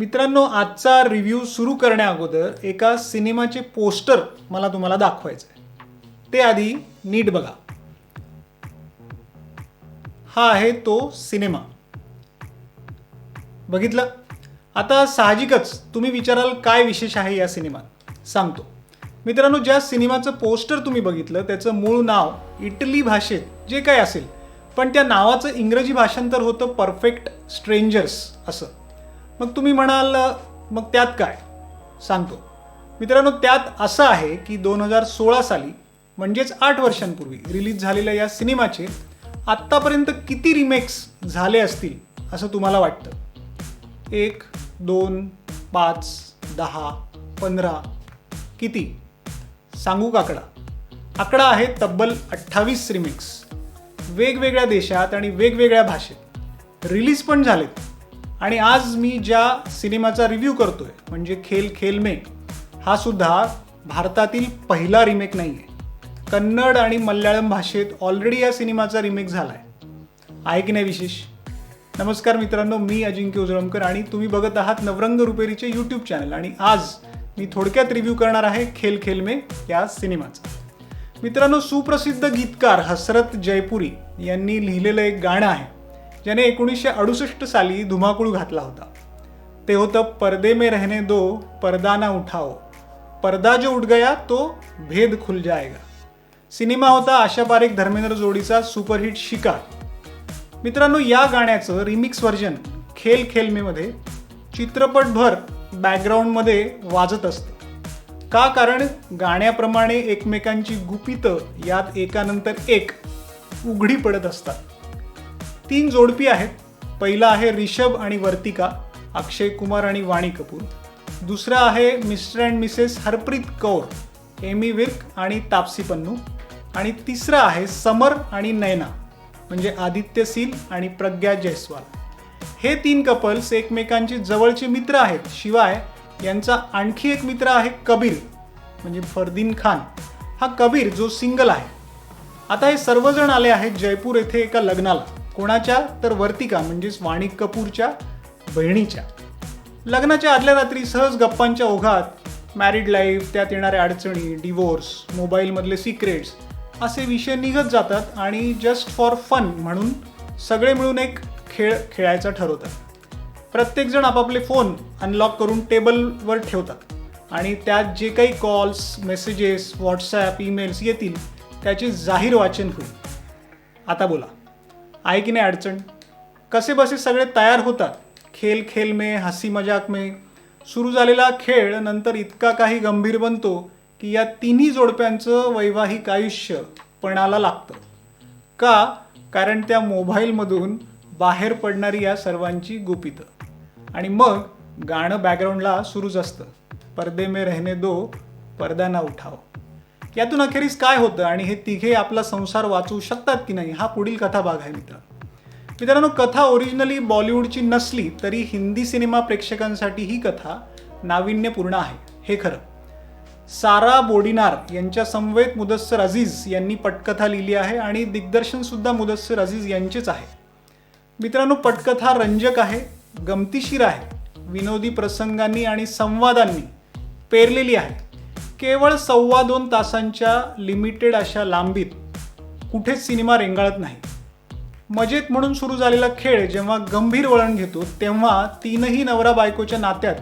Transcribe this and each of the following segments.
मित्रांनो आजचा रिव्ह्यू सुरू करण्या अगोदर एका सिनेमाचे पोस्टर मला तुम्हाला दाखवायचं आहे ते आधी नीट बघा. हा आहे तो सिनेमा. बघितलं? आता साहजिकच तुम्ही विचाराल काय विशेष आहे या सिनेमात? सांगतो. मित्रांनो ज्या सिनेमाचं पोस्टर तुम्ही बघितलं त्याचं मूळ नाव इटली भाषेत जे काय असेल पण त्या नावाचं इंग्रजी भाषांतर होतं परफेक्ट स्ट्रेंजर्स असं. मग तुम्ही म्हणाल मग त्यात काय? सांगतो. मित्रांनो त्यात असं आहे की दोन हजार सोळा साली म्हणजेच आठ वर्षांपूर्वी रिलीज झालेल्या या सिनेमाचे आत्तापर्यंत किती रिमेक्स झाले असतील असं तुम्हाला वाटतं? एक दोन पाच दहा पंधरा किती? सांगू का आकडा? आकडा आहे तब्बल अठ्ठावीस रिमिक्स वेगवेगळ्या देशात आणि वेगवेगळ्या भाषेत. रिलीज पण झालेत. आणि आज मी ज्या सिनेमाचा रिव्ह्यू करतोय म्हणजे खेल खेल मे हा सुद्धा भारतातील पहिला रिमेक नाही आहे कन्नड आणि मल्याळम भाषेत ऑलरेडी या सिनेमाचा रिमेक झाला आहे आहे की नाही विशेष? नमस्कार मित्रांनो मी अजिंक्य उजळमकर आणि तुम्ही बघत आहात नवरंग रुपेरीचे यूट्यूब चॅनल आणि आज मी थोडक्यात रिव्ह्यू करणार आहे खेल खेल मे या सिनेमाचा. मित्रांनो सुप्रसिद्ध गीतकार हसरत जयपुरी यांनी लिहिलेलं एक गाणं आहे. ज्याने एकोणीसशे अडुसष्ट साली धुमाकूळ घातला होता. ते होतं पर्दे में रहने दो पर्दा ना उठाओ. पर्दा जो उठ गया तो भेद खुल जाएगा. सिनेमा होता आशा पारेख धर्मेंद्र जोडीचा सुपरहिट शिकार. मित्रांनो या गाण्याचं रिमिक्स व्हर्जन खेल खेलमेमध्ये चित्रपटभर बॅकग्राऊंडमध्ये वाजत असतं. का? कारण गाण्याप्रमाणे एकमेकांची गुपितं यात एकानंतर एक उघडी पडत असतात. तीन जोडपी आहेत. पहिला आहे रिषभ आणि वर्तिका अक्षय कुमार आणि वाणी कपूर. दुसरा आहे Mr and Mrs Harpreet Kaur Ammy Virk आणि तापसी पन्नू. आणि तिसरा आहे समर आणि नैना म्हणजे आदित्य सील आणि प्रज्ञा जयस्वाल. हे तीन कपल्स एकमेकांचे जवळचे मित्र आहेत. शिवाय यांचा आणखी एक मित्र आहे कबीर म्हणजे फरदीन खान. हा कबीर जो सिंगल आहे. आता हे सर्वजण आले आहेत जयपूर येथे एका लग्नाला. कोणाच्या तर वर्तिका म्हणजेच वाणी कपूरच्या बहिणीच्या. लग्नाच्या आदल्या रात्री सहज गप्पांच्या ओघात मॅरिड लाईफ त्यात येणाऱ्या अडचणी डिवोर्स मोबाईलमधले सिक्रेट्स असे विषय निघत जातात आणि जस्ट फॉर फन म्हणून सगळे मिळून एक खेळ खेळायचा ठरवतात. प्रत्येकजण आपापले फोन अनलॉक करून टेबलवर ठेवतात आणि त्यात जे काही कॉल्स मेसेजेस व्हॉट्सॲप ईमेल्स येतील त्याचे जाहीर वाचन होईल. आता बोला. आहे की नाही अडचण? कसे बसे सगळे तयार होतात? खेल खेल में हसी मजाक में. सुरू झालेला खेळ नंतर इतका काही गंभीर बनतो की या तिन्ही जोडप्यांचं वैवाहिक आयुष्य पणाला लागतं. का? कारण त्या मोबाईलमधून बाहेर पडणारी या सर्वांची गुपितं. आणि मग गाणं बॅकग्राऊंडला सुरूच असतं. पर्दे में रहने दो पर्दा ना उठाव यातून अखेरीस काय होतं आणि हे तिघे आपला संसार वाचवू शकतात की नाही हा पुढील कथा भाग आहे मित्र. मित्रांनो कथा ओरिजिनली बॉलिवूडची नसली तरी हिंदी सिनेमा प्रेक्षकांसाठी ही कथा नाविन्यपूर्ण आहे. हे खरं. सारा बोडिनार यांच्या समवेत मुदस्सर अझीज यांनी पटकथा लिहिली आहे आणि दिग्दर्शनसुद्धा मुदस्सर अझीज यांचेच आहे. मित्रांनो पटकथा रंजक आहे गमतीशीर आहे विनोदी प्रसंगांनी आणि संवादांनी पेरलेली आहे. केवळ सव्वा दोन तासांच्या लिमिटेड अशा लांबीत कुठेच सिनेमा रेंगाळत नाही. मजेत म्हणून सुरू झालेला खेळ जेव्हा गंभीर वळण घेतो तेव्हा तीनही नवरा बायकोच्या नात्यात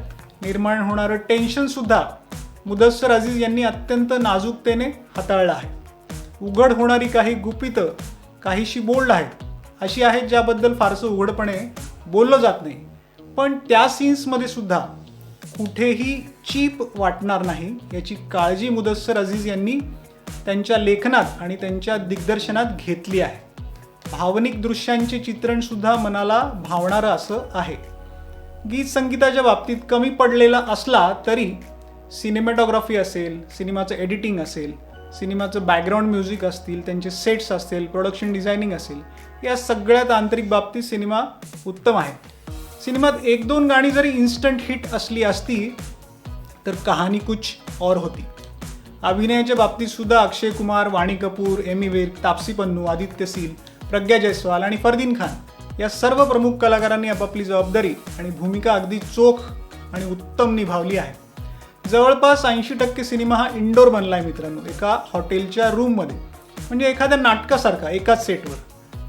निर्माण होणारं टेन्शनसुद्धा मुदस्सर अजीज यांनी अत्यंत नाजूकतेने हाताळलं आहे. उघड होणारी काही गुपितं काहीशी बोल्ड आहेत अशी आहेत ज्याबद्दल फारसं उघडपणे बोललं जात नाही. पण त्या सीन्समध्ये सुद्धा कुठेही चीप वाटणार नाही. याची काळजी मुदस्सर अजीज यांनी त्यांच्या लेखनात आणि त्यांच्या दिग्दर्शनात घेतली आहे. भावनिक दृश्यांचे चित्रणसुद्धा मनाला भावणारं असं आहे. गीत संगीताच्या बाबतीत कमी पडलेला असला तरी सिनेमॅटोग्राफी असेल सिनेमाचं एडिटिंग असेल सिनेमाचं बॅकग्राऊंड म्युझिक असतील त्यांचे सेट्स असतील प्रोडक्शन डिझायनिंग असेल या सगळ्या तांत्रिक बाबतीत सिनेमा उत्तम आहे. सिनेमात एक दोन गाणी जरी इन्स्टंट हिट असली असती तर कहाणी कुछ और होती. अभिनयाच्या बाबतीत सुद्धा अक्षय कुमार वाणी कपूर एमी विर्क तापसी पन्नू आदित्य सील प्रज्ञा जयस्वाल आणि फरदीन खान या सर्व प्रमुख कलाकारांनी आपापली जबाबदारी आणि भूमिका अगदी चोख आणि उत्तम निभावली आहे. जवळपास ऐंशी टक्के सिनेमा हा इंडोर बनला आहे मित्रांनो एका हॉटेलच्या रूममध्ये म्हणजे एखाद्या नाटकासारखा एकाच सेटवर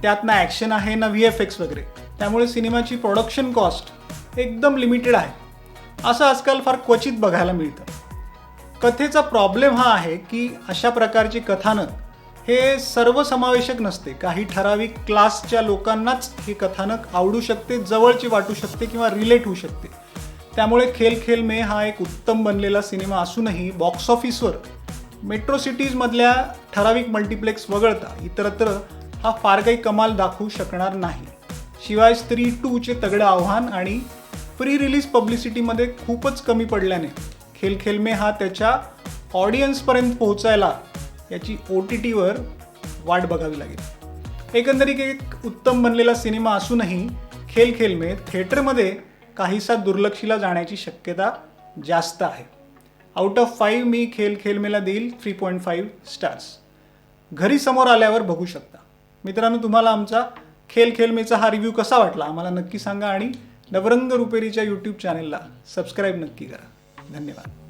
त्यात ना ॲक्शन आहे ना व्ही एफ एक्स वगैरे. त्यामुळे सिनेमाची प्रोडक्शन कॉस्ट एकदम लिमिटेड आहे. असं आजकाल फार क्वचित बघायला मिळतं. कथेचा प्रॉब्लेम हा आहे की अशा प्रकारचे कथानक हे सर्वसमावेशक नसते. काही ठराविक क्लासच्या लोकांनाच हे कथानक आवडू शकते जवळची वाटू शकते किंवा रिलेट होऊ शकते. त्यामुळे खेल खेल मे हा एक उत्तम बनलेला सिनेमा असूनही बॉक्स ऑफिसवर मेट्रो सिटीजमधल्या ठराविक मल्टिप्लेक्स वगळता इतरत्र हा फार काही कमाल दाखवू शकणार नाही. शिवाय स्त्री टूचे तगडं आव्हान आणि प्री रिलीज पब्लिसिटीमध्ये खूपच कमी पडल्याने खेल खेलमे हा त्याच्या ऑडियन्सपर्यंत पोहोचायला याची ओ टी टीवर वाट बघावी लागेल. एकंदरीत एक उत्तम बनलेला सिनेमा असूनही खेल खेल मे थिएटरमध्ये काहीसा दुर्लक्षीला जाण्याची शक्यता जास्त आहे. आउट ऑफ फाईव्ह मी खेल खेलमेला देईल थ्री पॉईंट फाईव्ह स्टार्स घरी समोर आल्यावर बघू शकता. मित्रांनो तुम्हाला आमचा खेल खेल मेचा हा रिव्ह्यू कसा वाटला? आम्हाला नक्की सांगा आणि नवरंग रुपेरीच्या यूट्यूब चॅनेलला सबस्क्राईब नक्की करा. धन्यवाद.